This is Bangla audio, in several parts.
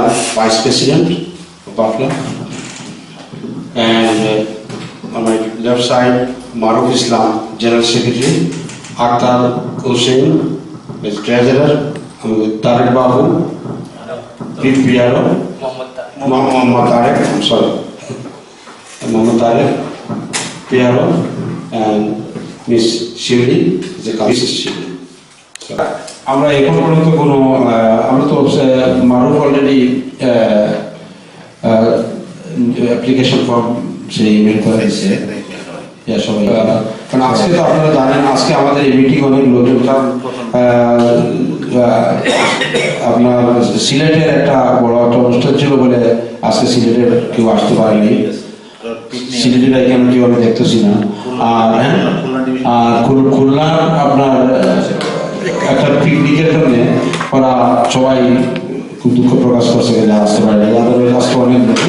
Ramadan, Vice President of Bafla. And uh, on my left side, Maruf Islam, General Secretary. Akhtar Hussain, is Treasurer. Tariq Babu, Piaro, Muhammad Tarek, I'm sorry. Muhammad Tarek, Piaro, and Miss Shivli, the Mrs. Shivli. So, আমরা এখন পর্যন্ত কোনো আমরা তো মারুফ অলরেডি অ্যাপ্লিকেশন ফর্ম সে ইমেল করে সবাই কারণ আজকে তো আপনারা জানেন আজকে আমাদের অনেক লোকজন আপনার সিলেটের একটা বড় একটা অনুষ্ঠান ছিল বলে আজকে সিলেটের কেউ আসতে পারেনি। সিলেটের এখানে কেউ আমি দেখতেছি না। আর হ্যাঁ, আর খুলনার আপনার একটা পিকনিকের জন্য ওরা সবাই খুব দুঃখ প্রকাশ করছে যে আসতে পারে আদারওয়াইজ আজকে অনেক লোক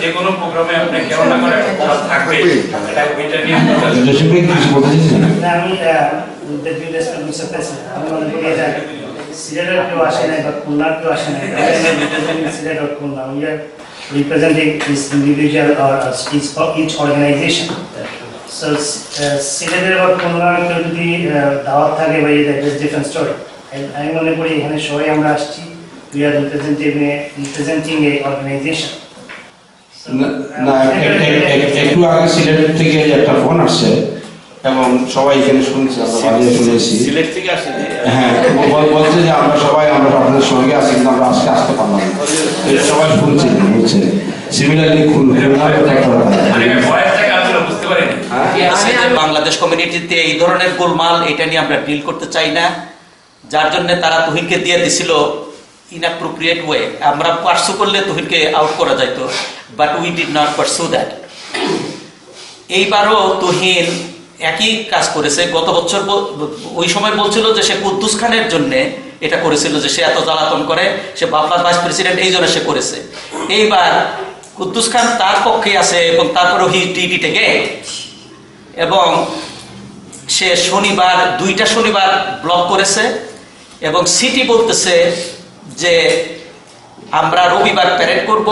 যে কোনো প্রোগ্রামে আপনি কেমন না করে থাকবে। এটা এটা নিয়ে কিছু বলতে চাইছেন আমি ইন্টারভিউ রেসপেক্ট মিস্টার প্রেসিডেন্ট আমি করি এটা সিলেটের কেউ আসে নাই বা খুলনার কেউ আসে নাই। Sylhet or Khulna. We are representing this individual or each each organization so সিলেটের বা খুলনার কেউ যদি দাওয়াত থাকে বা এটা ইজ ডিফারেন্ট স্টোরি আমি মনে করি এখানে সবাই আমরা আসছি। We are representing representing a organisation না- একটু আগে সিলেট থেকে একটা ফোন আসছে এবং সবাই এখানে শুনছে আমরা শুনেছি। সিলেট থেকে হ্যাঁ বলছে যে আমরা সবাই আমরা আপনাদের সঙ্গে আছি কিন্তু আমরা আজকে আসতে পারলাম সবাই শুনছে বলছে সিমিলারলি মানে ভয়েসটাকে আসলে বুঝতে পারিনি আছে যে বাংলাদেশ কমিউনিটিতে এই ধরনের গোলমাল এটা নিয়ে আমরা ডিল করতে চাই না। যার জন্য তারা তুহিনকে দিয়ে দিছিল ইনঅ্যাপ্রোপ্রিয়েট ওয়ে আমরা পার্সু করলে তুহিনকে আউট করা যাইতো but we did not pursue that এইবারও তুহিন একই কাজ করেছে। গত বছর ওই সময় বলছিল যে সে কুদ্দুস খানের জন্য এটা করেছিল যে সে এত জ্বালাতন করে সে বাবলার ভাইস প্রেসিডেন্ট এই জন্য সে করেছে। এইবার কুদ্দুস খান তার পক্ষে আছে এবং তারপরে হি টিটি থেকে এবং সে শনিবার, দুইটা শনিবার ব্লক করেছে এবং সিটি বলতেছে যে আমরা রবিবার প্যারেড করব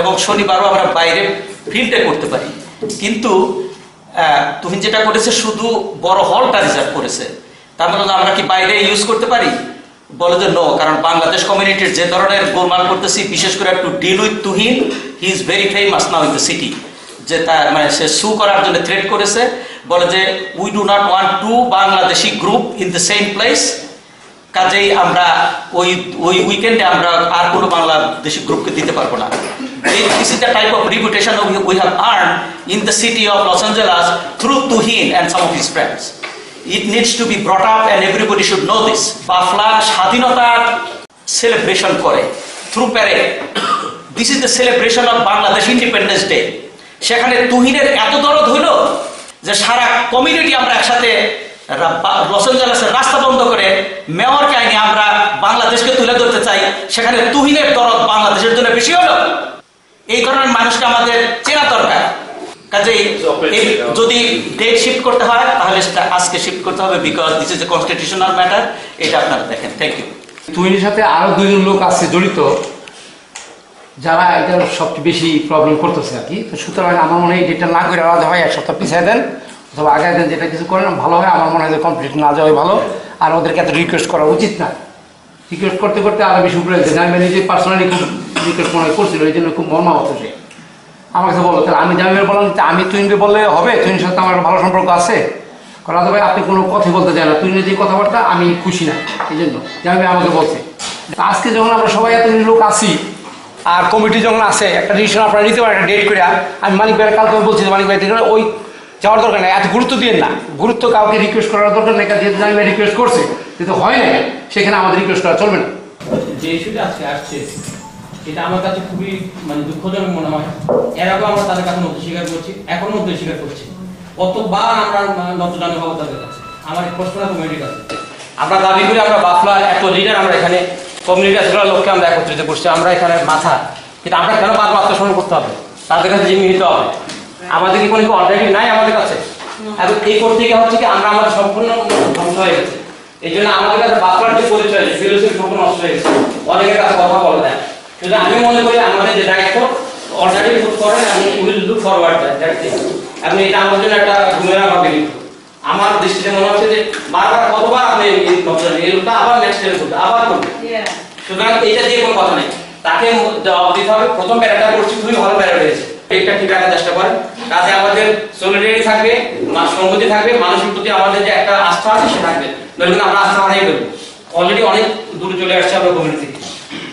এবং শনিবারও আমরা বাইরে ফিল্ডে করতে পারি। কিন্তু তুহিন যেটা করেছে শুধু বড় হলটা রিজার্ভ করেছে। তার মানে আমরা কি বাইরে ইউজ করতে পারি? বলে যে নো কারণ বাংলাদেশ কমিউনিটির যে ধরনের গোলমাল করতেছি, বিশেষ করে একটু deal with Tuhin he is very famous now in the city যে তার মানে সে সু করার জন্য থ্রেট করেছে, বলে যে we do not want to Bangladeshi group in the same place কাজেই আমরা ওই ওই উইকেন্ডে আমরা আর কোনো বাংলাদেশি গ্রুপকে দিতে পারব না। This is the type of reputation we have earn in the city of Los Angeles through Tuhin and some of his friends it needs to be brought up and everybody should know this BAFLA স্বাধীনতার সেলিব্রেশন করে through parade this is the celebration of Bangladesh independence day সেখানে তুহিনের এত দরদ হইল যে সারা কমিউনিটি আমরা একসাথে লস অ্যাঞ্জেলেসের রাস্তা বন্ধ করে মেয়রকে আইনে আমরা বাংলাদেশকে তুলে ধরতে চাই। সেখানে তুহিনের দরদ বাংলাদেশের জন্য বেশি হলো। এই ধরনের মানুষকে আমাদের চেনা দরকার। কাজেই যদি ডেট শিফট করতে হয় তাহলে সেটা আজকে শিফট করতে হবে because this is a constitutional matter এটা আপনারা দেখেন। থ্যাংক ইউ তুহিনের সাথে আরও দুইজন লোক আছে জড়িত। যারা এটার সবচেয়ে বেশি প্রবলেম করতেছে আর কি, তো সুতরাং আমার মনে হয় ডেটটা না করে আলাদা হয়, এক সপ্তাহ পিছিয়ে দেন, অথবা আগে দেন যেটা কিছু করেন, ভালো হয়, আমার মনে হয় যে কমপ্লিট না যাওয়াই ভালো। আর ওদেরকে এত রিকোয়েস্ট করা উচিত না। রিকোয়েস্ট করতে করতে আরও বেশি উপরে গেছে আমি নিজে পার্সোনালি খুব রিকোয়েস্ট মনে হয় করছিল, এই জন্য খুব মর্মাহত সে। আমার কাছে বলো তাহলে আমি জামিনের বললাম যে আমি তুইনকে বললে হবে? তুইনের সাথে আমার ভালো সম্পর্ক আছে? কারণ ভাই আপনি কোনো কথা বলতে চান না। তুইনের যে কথাবার্তা, আমি খুশি না। এই জন্য জামি আমাকে বলছে। আজকে যখন আমরা সবাই এত লোক আসি আর কমিটি যখন আসে একটা ডিসিশন আপনারা নিতে পারেন ডেট করে, আমি মানিক ভাইয়ের কালকে বলছি যে মানিক ভাই ওই যাওয়ার দরকার নেই। এত গুরুত্ব দিয়ে না। গুরুত্ব কাউকে রিকোয়েস্ট করার দরকার নেই যেহেতু জামি ভাই রিকোয়েস্ট করছে, যেহেতু হয় না সেখানে আমাদের রিকোয়েস্ট করা চলবে না। যে ইস্যুটা আজকে আসছে এটা আমার কাছে খুবই মানে দুঃখজনক মনে হয়। এর আগেও আমরা তাদের কাছে নথি স্বীকার করছি, এখনও নথি স্বীকার করছি। কতবার আমরা নতজানি হব তাদের কাছে? আমার প্রশ্নটা কাছে আমরা দাবি করি আমরা বাফলার এত লিডার আমরা এখানে লোককে আমরা একত্রিত করছি, আমরা এখানে মাথা। কিন্তু আমরা কেন আত্মসমর্পণ করতে হবে? তাদের কাছে হবে। আমাদের কি কোনো নাই আমাদের কাছে? এবং এই করতে গিয়ে হচ্ছে কি আমরা আমাদের সম্পূর্ণ ধ্বংস হয়ে গেছে। এই জন্য আমাদের কাছে যে পরিচয় ফিলোসফি সম্পূর্ণ নষ্ট হয়ে গেছে। অনেকের কাছে কথা বলে দেয় কিন্তু আমি মনে করি আমাদের যে দায়িত্ব আমি উইল লুক ফরওয়ার্ড আপনি এটা আমার জন্য একটা ঘুমেরা কিন্তু। আমার দৃষ্টিতে মনে হচ্ছে যে বারবার কতবার আপনি এই লোকটা আবার নেক্সট টাইম করবে, আবার করবে। সুতরাং এটা দিয়ে কোনো কথা নেই। তাকে জবাব দিতে হবে, প্রথম প্যারাটা করছি, খুবই ভালো প্যারা হয়েছে এটা ঠিক রাখার চেষ্টা করেন। কাজে আমাদের সলিডারিটি থাকবে সংহতি থাকবে, মানুষের প্রতি আমাদের যে একটা আস্থা আছে, সে থাকবে। নইলে আমরা আস্থা হারিয়ে ফেলব অলরেডি অনেক দূরে চলে আসছে আমরা কমিউনিটি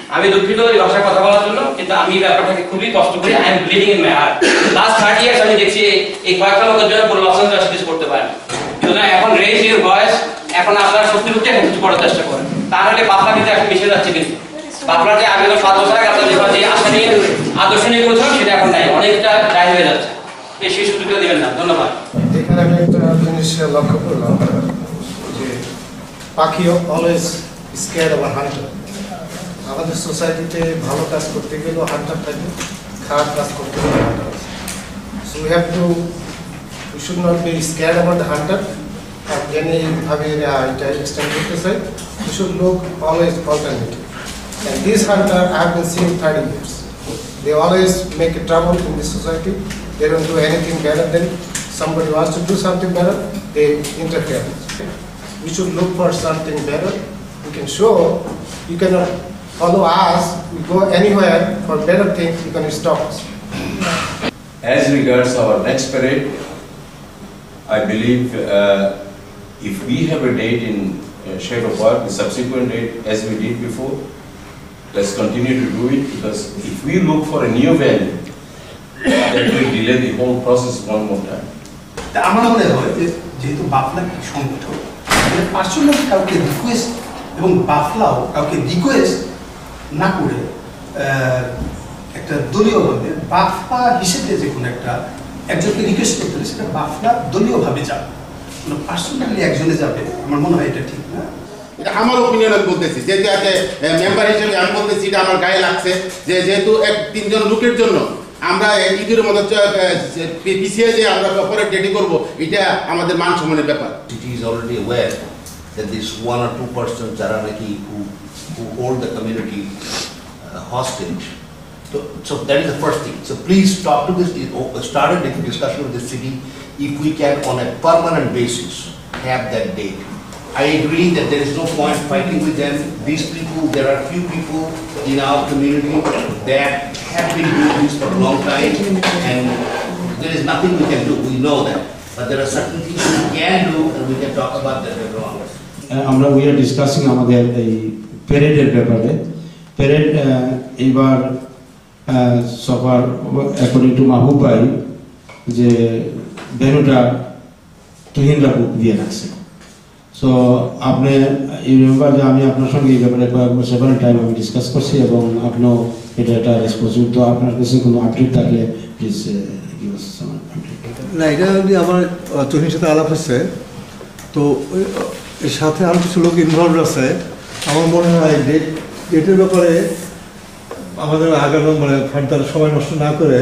আমি দুঃখিত এই ভাষায় কথা বলার জন্য, কিন্তু আমি ব্যাপারটাকে খুবই কষ্ট করি। I am bleeding in my heart last thirty years আমি দেখছি এই- কয়েকটা লোকের জন্য লসন চাষ কিছু করতে পারে না, এখন রেজ ইউর ভয়েস এখন আপনারা সত্যি সত্যি কিছু করার চেষ্টা করেন। তাহলে বাপলা কিন্তু এখন মিশে যাচ্ছে কিন্তু। বাপলার যে আবেদন পাঁচ বছর আগে আপনাদের যে আশা আদর্শ নিয়ে সেটা এখন নাই। অনেকটা ডাই হয়ে যাচ্ছে। এই সেই সুযোগটা দিবেন না। ধন্যবাদ। এখানে আমি একটা জিনিস লক্ষ্য করলাম, যে পাখি অলওয়েজ স্কেয়ার আবার হান্টার আমাদের সোসাইটিতে ভালো কাজ করতে গেলেও হান্টার থাকে, খারাপ কাজ করতে গেলেও hunter so we have to we should not be scare about the hunter আর জেনে এইভাবে এটা এক্সটেন্ড করতে চাই We should look always alternative. And these hunters have been seen 30 years. They always make trouble in this society. They don't do anything better than somebody wants to do something better, they interfere. We should look for something better. We can show you cannot follow us, we go anywhere for better things, you can stop us. As regards our next parade, I believe uh, if we have a date in uh, Shadow Park, the subsequent date, as we did before, let's continue to do it, because if we look for a new venue, that will delay the whole process one more time. আমার মনে হয় যে যেহেতু বাফলা সংগঠন পার্সোনালি কাউকে রিকোয়েস্ট এবং বাফলাও কাউকে রিকোয়েস্ট না করে একটা দলীয়ভাবে বাফলা হিসেবে যে কোনো একটা একজনকে রিকোয়েস্ট করতে হলে সেটা বাফলা দলীয়ভাবে যাবে মানে পার্সোনালি একজনে যাবে আমার মনে হয় এটা ঠিক না? এটা আমার ওপিনিয়ন আমি মেম্বার হিসেবে আমি বলতেছি এটা আমার গায়ে লাগছে। যে যেহেতু এক তিনজন লোকের জন্য আমরা ইদির মতো আমরা পরে ডেটি করব এটা আমাদের মান সম্মানের ব্যাপার। It is already aware this one or two person যারা নাকি who who hold the community hostage তো so that is first thing so please stop to this city if we can on a permanent basis have that date. I agree that there is no point fighting with them. These people, there are few people in our community that have been doing this for a long time and there is nothing we can do, we know that. But there are certain things we can do and we can talk about that later on. আমরা উই আর ডিসকাসিং আমাদের এই প্যারেডের ব্যাপারে প্যারেড এইবার সবার অ্যাকর্ডিং টু মাহবুব ভাই যে ভেনুটা তুহিনরা দিয়ে রাখছে। সো আপনি এই রিমেম্বার যে আমি আপনার সঙ্গে এই ব্যাপারে সেভারেল টাইম আমি ডিসকাস করছি এবং আপনিও এটা একটা রেসপন্সিবল তো আপনার কাছে কোনো আপডেট থাকলে প্লিজ না, এটা নিয়ে আমার তহির সাথে আলাপ হচ্ছে, তো এর সাথে আরও কিছু লোক ইনভলভ আছে। আমার মনে হয় ডেট ডেটের ব্যাপারে আমাদের আগানো মানে ফার্দার সময় নষ্ট না করে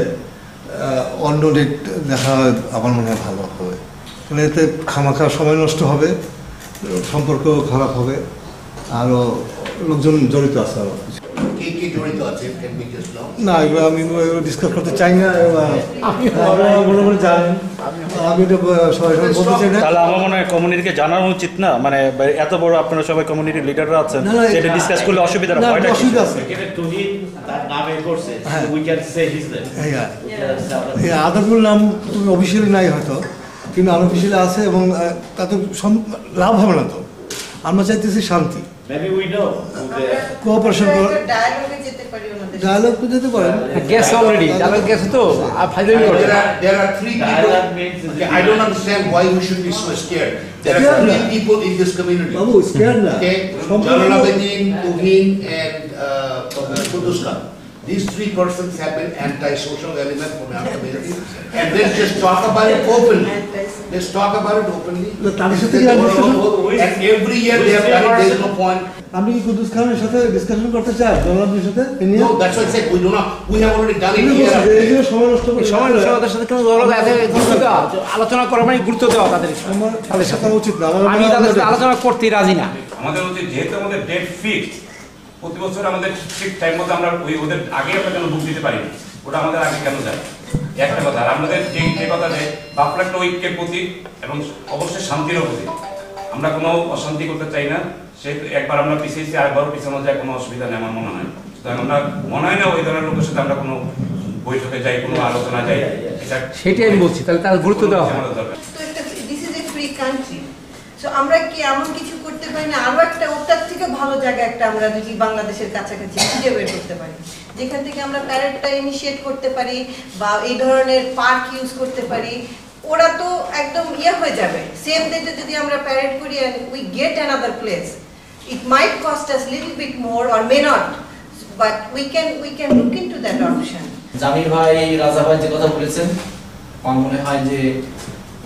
অন্য ডেট দেখা আমার মনে হয় ভালো হবে। মানে এতে খামাখা সময় নষ্ট হবে, সম্পর্ক খারাপ হবে আরও লোকজন জড়িত আছে আরও কে জড়িত আছে? না এগুলো আমি ডিসকাস করতে চাই না আমি মনে মনে জানেন। আমি এটা সবাই সবাই বলতে চাই না। তাহলে আমার মনে হয় কমিউনিটিকে জানানো উচিত না। মানে এত বড় আপনারা সবাই লিডাররা আছেন সেটা ডিসকাস করলে অসুবিধা না, ভয়টা কি? অসুবিধা আছে। হ্যাঁ। হ্যাঁ আদারগুলোর নাম অফিসিয়ালি নাই হয়তো কিন্তু আনঅফিসিয়ালি আছে এবং তাতে লাভ হবে না তো। আমরা চাইতেছি শান্তি। কোঅপারেশন ডায়ালগ তো যেতে পারেন গেছে অলরেডি ডায়লগ গেছে তো আর ফাইনালি করতে There are, there are three people, okay, I don't understand why we should be so scared. There are Scared three না। people in this community. Babu square না Okay, সম্পূর্ণ- Jalalabaddin, Tuhin and uh, Kudus Khan. These three persons have been anti-social element from our community. And let's just talk about it openly. Let's talk about it openly. না, তাদের সাথে কি And every year they have done it, there is no point. আপনি কি কুদ্দুস খানের সাথে ডিসকাশন করতে চান? সাথে? No, that's what I said, we do not, we have already done it. জন্য সময় নষ্ট করে সময় নষ্ট ওদের সাথে কোনো গুরুত্ব দেওয়া আলোচনা করা মানে গুরুত্ব দেওয়া তাদের আমার তাদের সাথে উচিত না। আমি তাদের সাথে আলোচনা করতে রাজি না। আমাদের উচিত যেহেতু আমাদের ডেট ফিক্সড প্রতি বছর আমাদের ঠিক টাইম মতো আমরা ওই ওদের আগে আমরা কেন বুক দিতে পারি না? ওটা আমাদের আগে কেন যায়? একটা কথা আর আমাদের যে যে কথা যে বাফলা একটা ঐক্যের প্রতীক এবং অবশ্যই শান্তিরও প্রতীক। আমরা কোনো অশান্তি করতে চাই না। সেহেতু একবার আমরা পিছিয়েছি আরেকবারও পিছানো যায় কোনো অসুবিধা নেই আমার মনে হয়। সুতরাং আমরা মনে হয় না ওই ধরনের লোকের সাথে আমরা কোনো বৈঠকে যাই কোনো আলোচনা যাই। সেটাই আমি বলছি তাহলে তার গুরুত্ব দেওয়া হয়। আমাদের দরকার। তো একটা this is a free country so আমরা কি এমন কিছু করতে পারি না? আরও একটা ওটার থেকে ভালো জায়গা একটা আমরা যদি বাংলাদেশের কাছাকাছি খুঁজে বের করতে পারি। যেখান থেকে আমরা প্যারেডটা ইনিশিয়েট করতে পারি বা এই ধরনের পার্ক ইউজ করতে পারি, ওরা তো একদম ইয়ে হয়ে যাবে। সেম ডেটে যদি আমরা প্যারেড করি we get another place it might cost us little bit more or may not but we can we can look into that option Jamir ভাই, রাজা ভাই যে কথা বলেছেন, আমার মনে হয় যে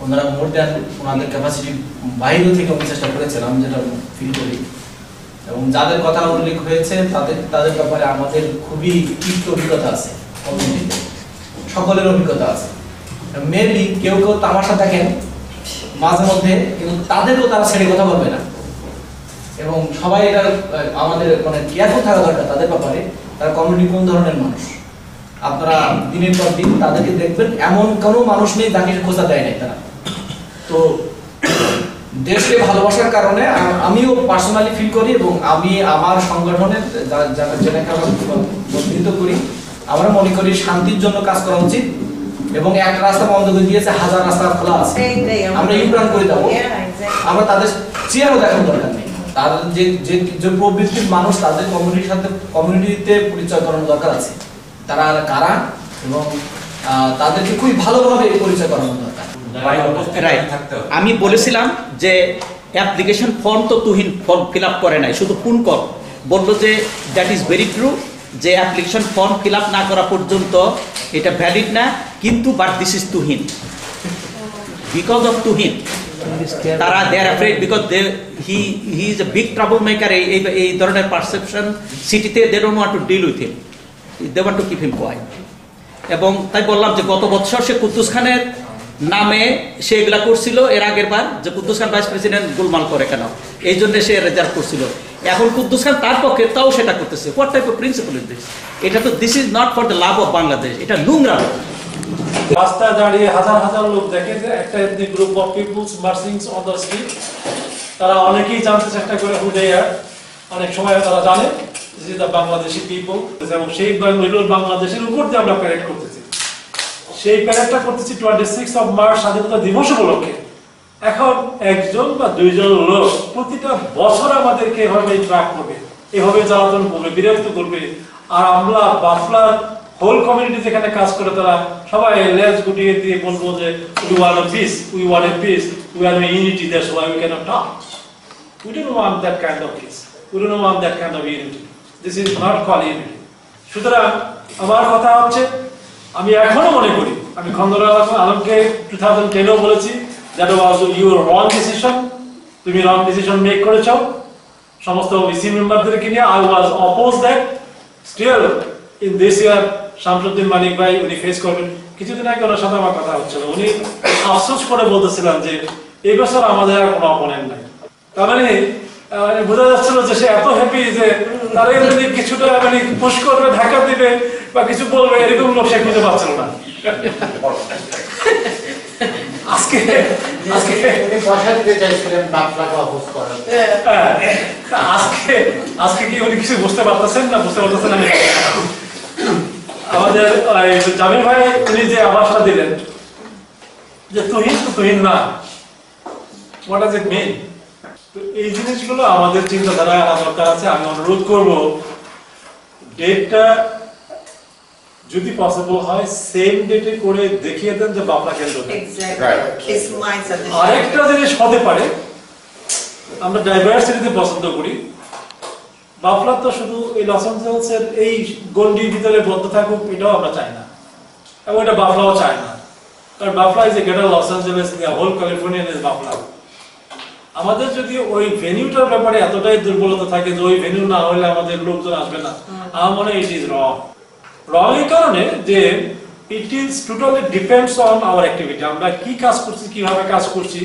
ওনারা মোর দেন ওনাদের ক্যাপাসিটি বাইরে থেকে আমি চেষ্টা করেছিলাম, যেটা ফিল করি। এবং যাদের কথা উল্লেখ হয়েছে, তাদের তাদের ব্যাপারে আমাদের খুবই তীব্র অভিজ্ঞতা আছে সকলের অভিজ্ঞতা আছে। মেবি কেউ কেউ তামাশা দেখেন, মাঝে মধ্যে, কিন্তু তাদেরকেও তারা ছেড়ে কথা বলবে না। এবং সবাই এটা আমাদের মানে কেয়ারফুল থাকা দরকার তাদের ব্যাপারে, তারা কমিউনিটি কোন ধরনের মানুষ? আপনারা দিনের পর দিন তাদেরকে দেখবেন, এমন কোনো মানুষ নেই যাকে খোঁজা দেয় নাই তারা। তো দেশকে ভালোবাসার কারণে আমিও পার্সোনালি ফিল করি এবং আমি আমার সংগঠনের যারা যেটাকে আমরা প্রতিনিধিত্ব করি আমরা মনে করি শান্তির জন্য কাজ করা উচিত এবং এক রাস্তা বন্ধ করে দিয়েছে হাজার রাস্তা খোলা আছে। আমরা- আমরা করে দেবো আমরা তাদের চেয়ারও দেখানোর দরকার নেই। তাদের যে যে যে প্রবৃত্তির মানুষ তাদের কমিউনিটির সাথে কমিউনিটিতে পরিচয় করানোর দরকার আছে। তারা কারা এবং আহ, তাদেরকে খুবই ভালোভাবে পরিচয় করানো দরকার। রাইট আমি বলেছিলাম যে অ্যাপ্লিকেশন ফর্ম তো তুহিন ফর্ম ফিল করে নাই, শুধু ফোন কর বলল যে দ্যাট ইজ ভেরি ট্রু যে অ্যাপ্লিকেশন ফর্ম ফিল না করা পর্যন্ত এটা ভ্যালিড না, কিন্তু but this is Tuhin. Because of Tuhin, তারা they are afraid because they he he is a big trouble maker এই, এই- ধরনের পারসেপশন সিটিতে they don't want to deal with him they want to keep him quiet এবং তাই বললাম যে, গত বছর সে কুদ্দুস খানের নামে সে এগুলা করছিল এর আগের বার যে কুদ্দুস খান ভাইস প্রেসিডেন্ট গোলমাল করে কেন? এই জন্য সে রেজাল্ট করছিল। এখন কুদ্দুস খান তার পক্ষে তাও সেটা করতেছে। What type of principal is this এটা তো this is not for the love of Bangladesh এটা নোংরা। রাস্তায় দাঁড়িয়ে হাজার হাজার লোক দেখে যে একটা ethnic group of peoples marching on the street তারা অনেকেই জানতে চেষ্টা করে হু দে অনেক সময় তারা জানে যে দ্য বাংলাদেশি পিপল এবং সেই বাংলা- বাংলাদেশের উপর দিয়ে আমরা প্যারেড করতেছি। সেই প্যারেডটা করতেছি টোয়েন্টি সিক্স অফ মার্চ স্বাধীনতা দিবস উপলক্ষে এখন একজন বা দুইজন লোক প্রতিটা বছর আমাদেরকে এভাবে ট্র্যাক করবে, এভাবে জ্বালাতন করবে, বিরক্ত করবে আর আমরা বাফলার হোল কমিউনিটি যেখানে কাজ করে তারা সবাই লেজ গুটিয়ে দিয়ে বলব যে we want peace we want a peace we are unity that's why we can't talk We don't want that kind of peace. We don't want that kind of unity. This is not called unity. সুতরাং আমার কথা হচ্ছে আমি এখনও মনে করি, আমি খন্দর আলমকে টু থাউজেন্ড টেনেও বলেছি that was your wrong decision তুমি রং ডিসিশন মেক করেছ। সমস্ত ইসি মেম্বারদেরকে নিয়ে I was oppose that still in this year Shamsuddin Manik ভাই, উনি ফেস করবেন। কিছুদিন আগে ওনার সাথে আমার কথা হচ্ছিল। উনি আফসোস করে বলতেছিলেন যে, এই বছর আমাদের আর কোনো অপোনেন্ট নাই। তার মানে মানে বোঝা যাচ্ছিল যে সে এত হ্যাপি যে তারা যদি কিছুটা মানে পুশ করবে, ধাক্কা দিবে। বা কিছু বলবে এরকম লোক সে খুঁজে পাচ্ছিল না। আজকে আজকে। হ্যাঁ, আজকে আজকে কি উনি কিছু বুঝতে পারতেছেন না? বুঝতে পারতেছেন আমি জানি না। আমাদের জামিল ভাই উনি যে আবাসটা দিলেন যে তুহিন তো তুহিন না হোয়াট ডাজ ইট মিন তো এই জিনিসগুলো আমাদের চিন্তাধারা আনা দরকার আছে। আমি অনুরোধ করব ডেটটা যদি পসিবল হয় সেম ডেটে করে দেখিয়ে দেন যে বাপলা কেন্দ্র. আরেকটা জিনিস হতে পারে আমরা ডাইভার্সিটিতে পছন্দ করি। বাফলা তো শুধু এই লস এঞ্জেলসের এই গন্ডির ভিতরে বদ্ধ থাকুক এটাও আমরা চাই না। এবং এটা বাফলাও চায় না। কারণ BAFLA is a greater Los Angeles whole Californian is BAFLA আমাদের যদি ওই ভেনিউটার ব্যাপারে এতটাই দুর্বলতা থাকে যে ওই ভেনিউ না হলে আমাদের লোকজন আসবে না। আমার মনে হয় ইট ইজ রং রং এই কারণে যে it is totally depends on our activity আমরা কি কাজ করছি, কীভাবে কাজ করছি